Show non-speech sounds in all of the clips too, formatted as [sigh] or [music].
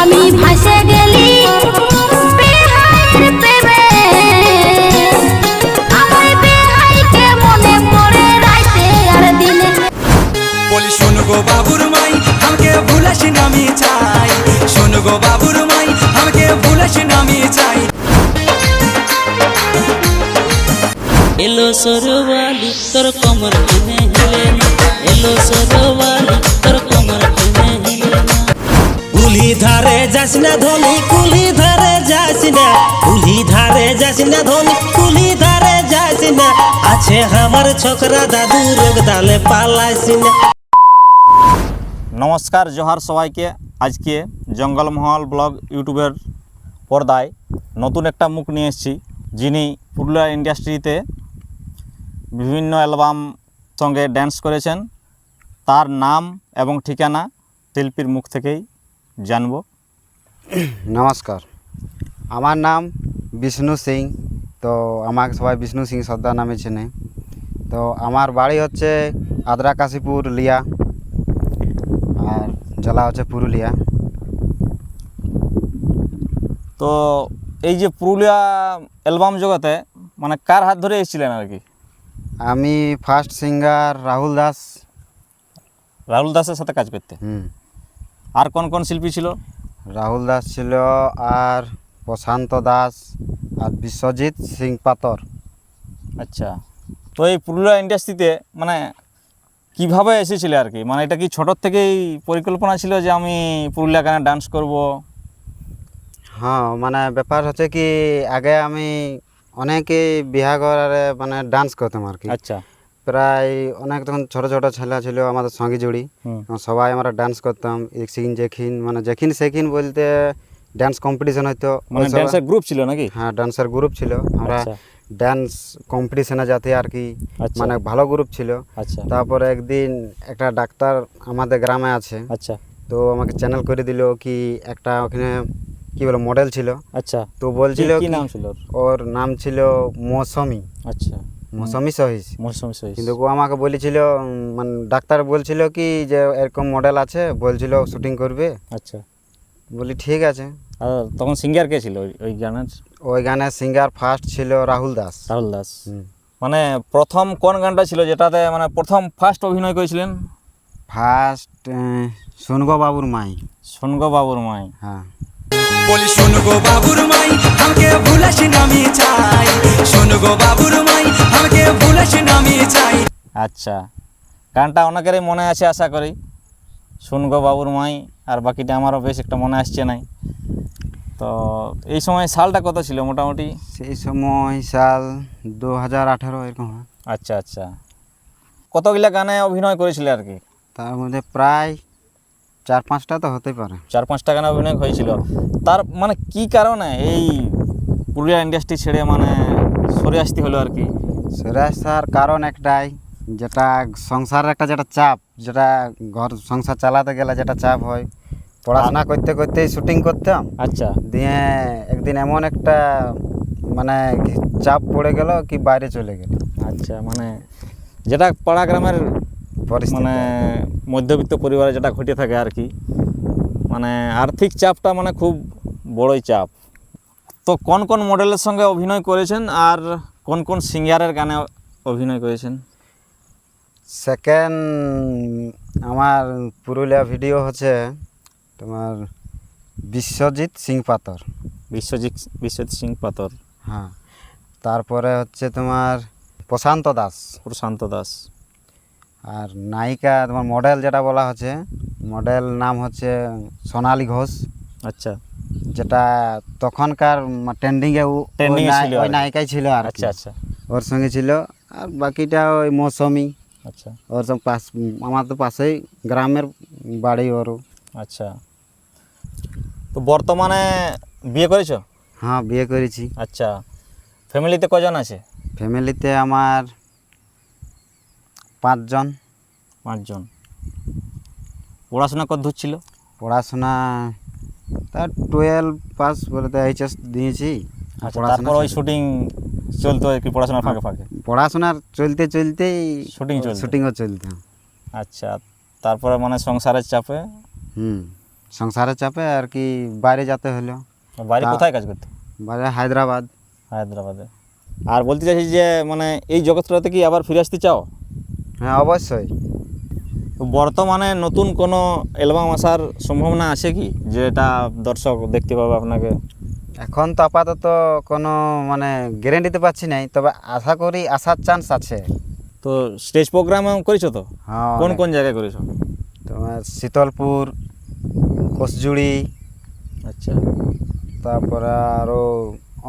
আমি ভাসে গেলি মনে গো বাবুর মাই আমাকে ভুলাস নামি চাই। শোনো গো বাবুর মাই আমাকে ভুলাস নামি চাই। এলো সরোয়ালি তোর কমর টেনে হেলে এলো সরোয়ালি কুলি ধারে যাস না ধনি, কুলি ধারে যাস না, কুলি ধারে যাস না ধনি, কুলি ধারে যাস না। আছে আমার ছোকরা দাদু রোগ দালে না। নমস্কার, জোহার সবাইকে। আজকে জঙ্গলমহল ব্লগ ইউটিউবের পর্দায় নতুন একটা মুখ নিয়ে এসেছি, যিনি পুরুলিয়া ইন্ডাস্ট্রিতে বিভিন্ন অ্যালবাম সঙ্গে ড্যান্স করেছেন। তার নাম এবং ঠিকানা শিল্পীর মুখ থেকেই জানব। নমস্কার। আমার নাম বিষ্ণু সিং। তো আমাকে সবাই বিষ্ণু সিং সর্দার নামে চেনে। তো আমার বাড়ি হচ্ছে আদ্রাকাশিপুর লিয়া। আর জেলা হচ্ছে পুরুলিয়া। তো এই যে পুরুলিয়া অ্যালবাম জগতে মানে কার হাত ধরে এসেছিলেন আর কি? আমি ফার্স্ট সিঙ্গার রাহুল দাস। রাহুল দাসের সাথে কাজ করতে? হুম। আর কোন কোন শিল্পী ছিল? রাহুল দাস ছিল আর প্রশান্ত দাস আর বিশ্বজিৎ সিং পাতর আচ্ছা তো এই পুরুলিয়া ইন্ডাস্ট্রিতে মানে কীভাবে এসেছিলে আর কি? মানে এটা কি ছোটোর থেকেই পরিকল্পনা ছিল যে আমি পুরুলিয়া গানে ডান্স করব? হ্যাঁ মানে ব্যাপার হচ্ছে কি আগে আমি অনেকেই বিহা ঘরে মানে ডান্স করতাম আর কি। আচ্ছা। প্রায় অনেক তখন ছোট ছোট ছেলে ছিল আমাদের সঙ্গী জুড়ি। সবাই আমরা ডান্স করতাম এখিন যেখিন মানে যেখিন সেখিন বলতে ডান্স কম্পিটিশন হতো মানে গ্রুপ ছিল নাকি? হ্যাঁ ডান্সের গ্রুপ ছিল। আমরা আচ্ছা। ডান্স কম্পিটিশনে যাতে আর কি আচ্ছা। মানে ভালো গ্রুপ ছিল। আচ্ছা। তারপরে একদিন একটা ডাক্তার আমাদের গ্রামে আছে। আচ্ছা। তো আমাকে চ্যানেল করে দিল কি একটা ওখানে কি বলে মডেল ছিল। আচ্ছা। তো বলছিল কি নাম ছিল? ওর নাম ছিল মৌসমি। আচ্ছা। মৌসমি সহিস মৌসুমি সহিস কিন্তু ও আমাকে বলেছিল মানে ডাক্তার বলছিল কি যে এরকম মডেল আছে বলছিল শুটিং করবে। আচ্ছা। বলি ঠিক আছে। আর তখন সিঙ্গার কে ছিল ওই- গানের? ওই গানের সিঙ্গার ফার্স্ট ছিল রাহুল দাস। রাহুল দাস। মানে প্রথম কোন গানটা ছিল যেটাতে মানে প্রথম ফার্স্ট অভিনয় করেছিলেন? ফার্স্ট সোনগো বাবুর মাই। সোনগ বাবুর মাই। হ্যাঁ। বলি শোনো গো বাবুর মাই আমাকে ভুলাস নামি চাই। শোনো গো বাবুর মাই আমাকে ভুলাস নামি চাই। আচ্ছা গানটা অনেকেরই মনে আছে আশা করি। শুনগো বাবুর মাই আর বাকিটা আমারও বেশ একটা মনে আসছে নাই। তো এই সময় সালটা কত ছিল মোটামুটি? সেই সময় সাল দু হাজার আঠেরো এরকম আচ্ছা আচ্ছা। কতগুলা গানে অভিনয় করেছিলে আর কি? তার মধ্যে প্রায় চার পাঁচটা তো হতে পারে। চার পাঁচটা গানে অভিনয় হয়েছিল। তার মানে কি কারণে এই পুরুলিয়া ইন্ডাস্ট্রি ছেড়ে মানে সরে আসতে হলো আর কি? সেরা আসার কারণ একটাই যেটা সংসারের একটা যেটা চাপ যেটা ঘর সংসার চালাতে গেলে যেটা চাপ হয় পড়াশোনা করতে করতেই শুটিং করতাম। আচ্ছা। দিয়ে একদিন এমন একটা মানে চাপ পড়ে গেল কি বাইরে চলে গেল। আচ্ছা মানে যেটা পাড়া গ্রামের মানে মধ্যবিত্ত পরিবারে যেটা ঘটে থাকে আর কি মানে আর্থিক চাপটা মানে খুব বড়ই চাপ। তো কোন কোন মডেলের সঙ্গে অভিনয় করেছেন আর কোন কোন সিঙ্গারের গানে অভিনয় করেছেন? সেকেন্ড আমার পুরুলিয়া ভিডিও হচ্ছে তোমার বিশ্বজিৎ সিং পাতর বিশ্বজিৎ বিশ্বজিৎ সিং পাতর হ্যাঁ তারপরে হচ্ছে তোমার প্রশান্ত দাস। প্রশান্ত দাস। আর নায়িকা তোমার মডেল যেটা বলা হচ্ছে মডেল নাম হচ্ছে সোনালী ঘোষ। আচ্ছা। যেটা তখনকার ট্রেন্ডিংয়ে ওই নায়িকাই ছিল আর আচ্ছা আচ্ছা। ওর সঙ্গে ছিল। আর বাকিটা ওই মৌসুমি। আচ্ছা। ওর সঙ্গে পাশ আমার তো পাশেই গ্রামের বাড়ি ওর আচ্ছা। তো বর্তমানে বিয়ে করেছ? হ্যাঁ বিয়ে করেছি। আচ্ছা। ফ্যামিলিতে কজন আছে? ফ্যামিলিতে আমার পাঁচজন। পাঁচজন। পড়াশোনা কত দূর ছিল পড়াশোনা তার টুয়েলভ পাস বলে তো এইচএস দিয়েছি। আচ্ছা তারপর ওই শুটিং চলতো আর কি পড়াশোনার ফাঁকে ফাঁকে? পড়াশোনার চলতে চলতেই শুটিং চলতো। শুটিংও চলতো। আচ্ছা তারপরে মানে সংসারের চাপে? হুম সংসারের চাপে আর কি বাইরে যেতে হলো। বাইরে কোথায় কাজ করতে? বাইরে হায়দ্রাবাদ। হায়দ্রাবাদে। আর বলতে চাইছি যে মানে এই জগৎটাতে কি আবার ফিরে আসতে চাও? হ্যাঁ অবশ্যই। তো বর্তমানে নতুন কোনো অ্যালবাম আসার সম্ভাবনা আছে কি? যেটা দর্শক দেখতে পাবে আপনাকে? এখন তো আপাতত কোনো মানে গ্যারেন্টি দিতে পারছি নাই তবে আশা করি আসার চান্স আছে। তো স্টেজ প্রোগ্রাম করেছ তো? হ্যাঁ কোন কোন জায়গায় করেছ? তোমার শীতলপুর কোসজুড়ি আচ্ছা। তারপরে আরও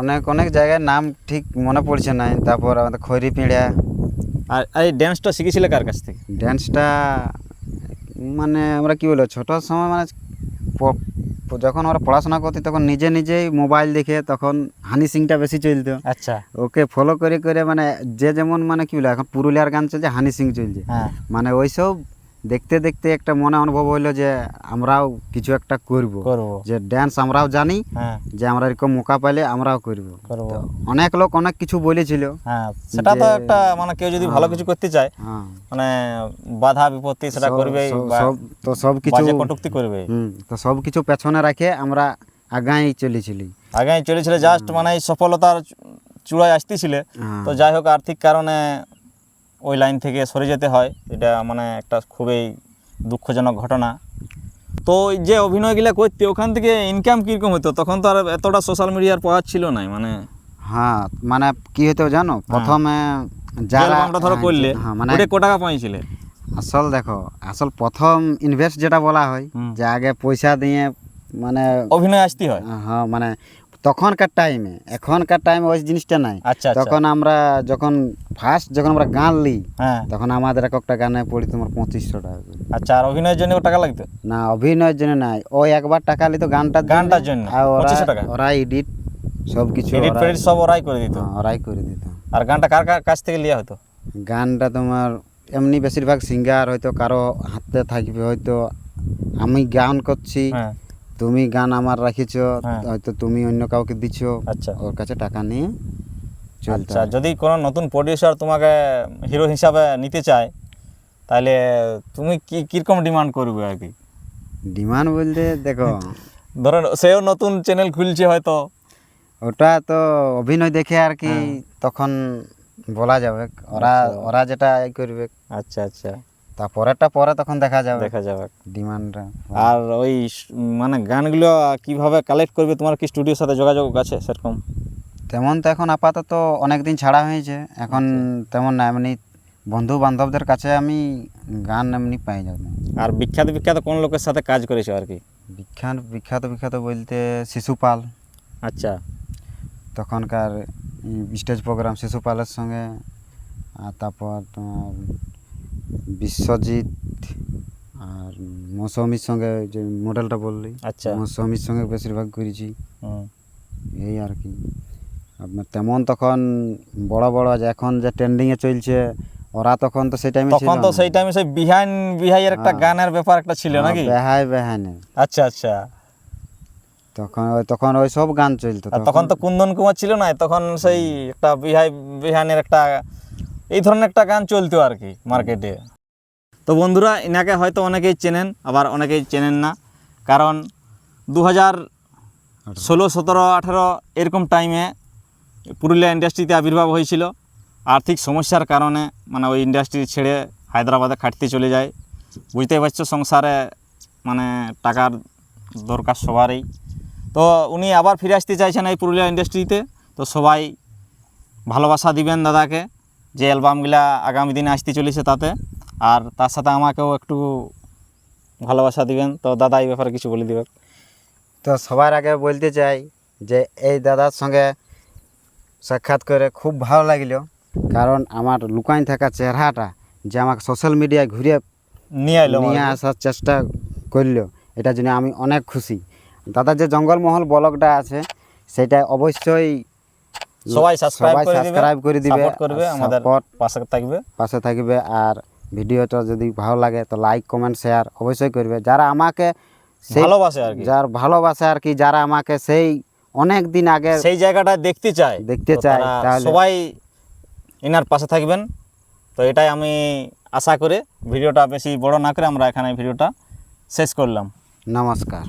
অনেক অনেক জায়গায় নাম ঠিক মনে পড়ছে না তারপর আমাদের খৈরি পিঁড়া আর এই ড্যান্সটা শিখেছিলে কার কাছ থেকে? ড্যান্সটা মানে আমরা কি বলব ছোটোর সময় মানে যখন আমরা পড়াশোনা করতে তখন নিজে নিজেই মোবাইল দেখে তখন হানি সিংটা বেশি চলতো। আচ্ছা। ওকে ফলো করে করে মানে যে যেমন মানে কি বলে এখন পুরুলিয়ার গান চলছে হানি সিং চলছে। হ্যাঁ। মানে ওইসব দেখতে দেখতে একটা মনে অনুভব হইল যে আমরাও কিছু একটা করব। যে ড্যান্স আমরাও জানি হ্যাঁ। যে আমরা এরকম মোকা পাইলে আমরাও করব। অনেক লোক অনেক কিছু বলেছিল। হ্যাঁ সেটা তো একটা মানে কেউ যদি ভালো কিছু করতে চায় হ্যাঁ। মানে বাধা বিপত্তি সেটা করবে তো সব কিছু কটুক্তি করবে। তো সব কিছু পেছনে রাখে আমরা আগাই চলেছিলি। আগে চলেছিল জাস্ট মানে সফলতার চূড়ায় আসতেছিলে। হ্যাঁ। তো যাই হোক আর্থিক কারণে ওই লাইন থেকে সরে যেতে হয়। এটা মানে একটা খুবই দুঃখজনক ঘটনা। তো যে অভিনয়গুলো করতে ওখান থেকে ইনকাম কীরকম হতো? তখন তো আর এতটা সোশ্যাল মিডিয়ার পাওয়ার ছিল না মানে হ্যাঁ মানে কি হতো জানো? প্রথমে যে যারা ধরো হ্যাঁ, করলে হ্যাঁ মানে ওটা কো টাকা পাইছিলে। আসল দেখো আসল প্রথম ইনভেস্ট যেটা বলা হয় যে আগে পয়সা দিয়ে মানে অভিনয় আসতে হয়। হ্যাঁ মানে তখনকার টাইমে এখনকার টাইমে ওই জিনিসটা নাই। আচ্ছা আচ্ছা। তখন আমরা যখন ফার্স্ট যখন আমরা গান লি হ্যাঁ। তখন আমাদের এক একটা গানে পড়ি তোমার পঁচিশশো টাকা আচ্ছা আর অভিনয়ের জন্য টাকা লাগতো? না অভিনয়ের জন্য নাই। ওই একবার টাকা লি গানটা গানটার জন্য, ওরা 2500 এডিট সব কিছু এডিট ফেডিট সব ওরাই করে দিত? হ্যাঁ, ওরাই করে দিত। আর গানটা কার কার কাছ থেকে লিয়া হতো? গানটা তোমার এমনি বেশিরভাগ সিঙ্গার হয়তো কারও হাতে থাকবে হয়তো আমি গান করছি। হ্যাঁ। তুমি গান আমার রাখিছ হ্যাঁ। হয়তো তুমি অন্য কাউকে দিচ্ছ আচ্ছা। ওর কাছে টাকা নিয়ে আচ্ছা যদি কোনো নতুন প্রডিউসার তোমাকে হিরো হিসাবে নিতে চায় তাহলে তুমি কি কীরকম ডিমান্ড করবে আর কি? ডিমান্ড বলতে দেখো [laughs] ধরেন সেও নতুন চ্যানেল খুলছে হয়তো। ওটা তো অভিনয় দেখে আর কি হ্যাঁ। তখন বলা যাবে। ওরা ওরা যেটা করবে। আচ্ছা আচ্ছা। তারপরেরটা পরে তখন দেখা যাবে। দেখা যাবে। ডিমান্ডটা আর ওই মানে গানগুলো কীভাবে কালেক্ট করবে তোমার কি স্টুডিওর সাথে যোগাযোগ আছে সেরকম? তেমন তো এখন আপাতত অনেক দিন ছাড়া হয়েছে। এখন আচ্ছা। তেমন না এমনি বন্ধু বান্ধবদের কাছে আমি গান এমনি পাই যাব। আর বিখ্যাত বিখ্যাত কোন লোকের সাথে কাজ করেছ আর কি? বিখ্যাত বিখ্যাত বিখ্যাত বলতে শিশুপাল আচ্ছা। তখনকার স্টেজ প্রোগ্রাম শিশুপালের সঙ্গে। আর তারপর তোমার বিশ্বজিৎ আর মৌসুমির সঙ্গে যে মডেলটা বললি আচ্ছা। মৌসুমির সঙ্গে বেশিরভাগ করেছি এই আর কি। আপনার তেমন তখন বড় বড় যে এখন যে ট্রেন্ডিংয়ে চলছে ওরা তখন তো সেই টাইমে ছিল তখন তো সেই টাইমে সেই বিহাইন বিহাইয়ের একটা হ্যাঁ। গানের ব্যাপার একটা ছিল নাকি? হ্যাঁ, বেহাই বেহানে আচ্ছা আচ্ছা। তখন ওই- তখন ওই সব গান চলতো তখন তো কুন্দন কুমার ছিল না তখন সেই একটা বিহাই বিহানের একটা এই ধরনের একটা গান চলতো আর কি মার্কেটে তো বন্ধুরা, এনাকে হয়তো অনেকেই চেনেন, আবার অনেকেই চেনেন না, কারণ দু হাজার ষোলো, সতেরো, আঠেরো এরকম টাইমে পুরুলিয়া ইন্ডাস্ট্রিতে আবির্ভাব হয়েছিল। আর্থিক সমস্যার কারণে মানে ওই ইন্ডাস্ট্রি ছেড়ে হায়দ্রাবাদে খাটতে চলে যায়। বুঝতেই পারছ, সংসারে মানে টাকার দরকার সবারই। তো উনি আবার ফিরে আসতে চাইছেন এই পুরুলিয়া ইন্ডাস্ট্রিতে তো সবাই ভালোবাসা দিবেন দাদাকে। যে অ্যালবামগুলা আগামী দিনে আসতে চলেছে তাতে আর তার সাথে আমাকেও একটু ভালোবাসা দিবেন। তো দাদা এই ব্যাপারে কিছু বলে দিবে তো সবার আগে বলতে চাই যে এই দাদার সঙ্গে সাক্ষাৎ করে খুব ভালো লাগল কারণ আমার লুকাইন থাকা চেহারাটা যে আমাকে সোশ্যাল মিডিয়ায় ঘুরে নিয়ে এলো নিয়ে আসার চেষ্টা করল এটার জন্য আমি অনেক খুশি। দাদার যে জঙ্গলমহল ব্লগটা আছে সেটা অবশ্যই সবাই সাবস্ক্রাইব সবাই করে দিবে সাবস্ক্রাইব করে দিবে সাপোর্ট করবে আমাদের পাশে থাকবে। পাশে থাকবে আর ভিডিওটা যদি ভালো লাগে তো লাইক কমেন্ট শেয়ার অবশ্যই করবে। যারা আমাকে ভালোবাসে আর কি। যার ভালোবাসে আর কি যারা আমাকে সেই অনেক দিন আগে সেই জায়গাটা দেখতে চায়। দেখতে চায়, তাহলে- সবাই এনার পাশে থাকবেন। তো এটাই আমি আশা করে। ভিডিওটা বেশি বড় না করে আমরা এখানে ভিডিওটা শেষ করলাম। নমস্কার।